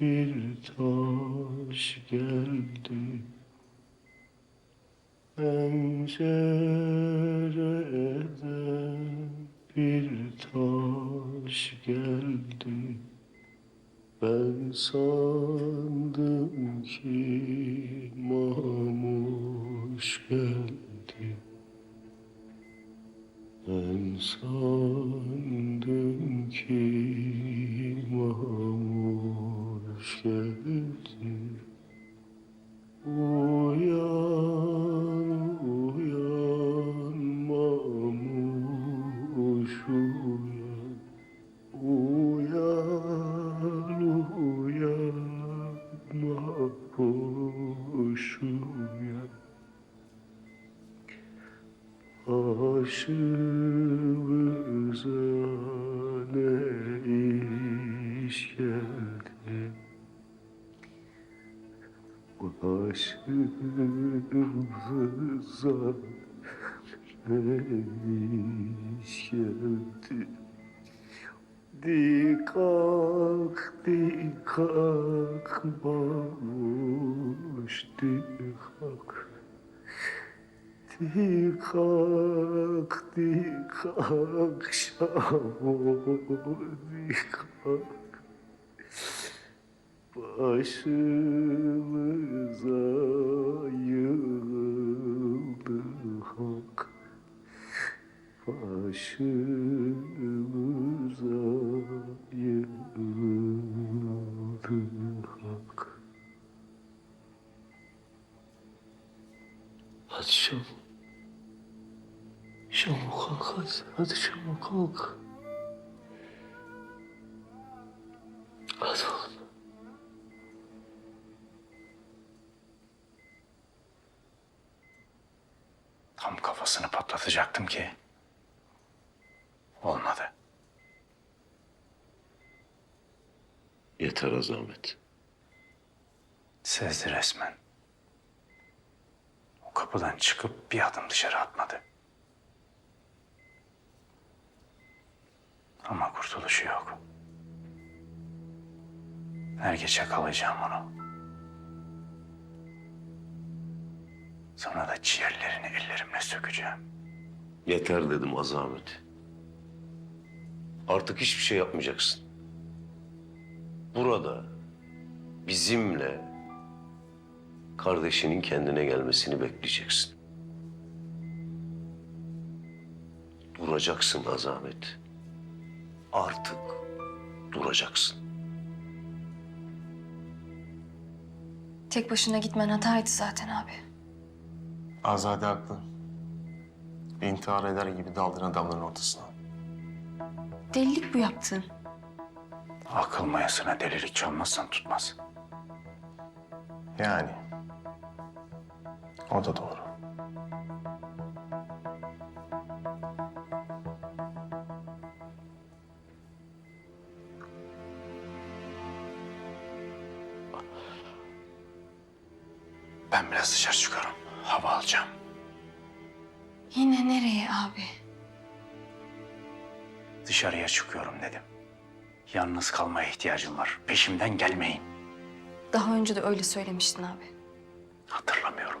bir taş geldi. Pencereden bir taş geldi. Ben sandım ki mamuş geldi. Ben sandım ki Başımıza ne iş geldi Başımıza ne iş geldi Di kalk, di kalk babuş, di kalk Di kalk, di kalk Başımıza yığıldı hak Başımıza yığıldı hak Hadi Şamo kalk hadi. Hadi Şamo kalk. Hadi oğlum. Tam kafasını patlatacaktım ki. Olmadı. Yeter Azamet. Sezdi resmen. O kapıdan çıkıp bir adım dışarı atmadı. Ama kurtuluşu yok. Her gece yakalayacağım onu. Sonra da ciğerlerini ellerimle sökeceğim. Yeter dedim Azamet. Artık hiçbir şey yapmayacaksın. Burada bizimle kardeşinin kendine gelmesini bekleyeceksin. Duracaksın Azamet. Artık duracaksın. Tek başına gitmen hataydı zaten abi. Azade haklı. İntihar eder gibi daldın adamların ortasına. Delilik bu yaptığın. Akıl mayasına delilik çalmazsan tutmaz. Yani. O da doğru. Ben biraz dışarı çıkıyorum. Hava alacağım. Yine nereye abi? Dışarıya çıkıyorum dedim. Yalnız kalmaya ihtiyacım var. Peşimden gelmeyin. Daha önce de öyle söylemiştin abi. Hatırlamıyorum.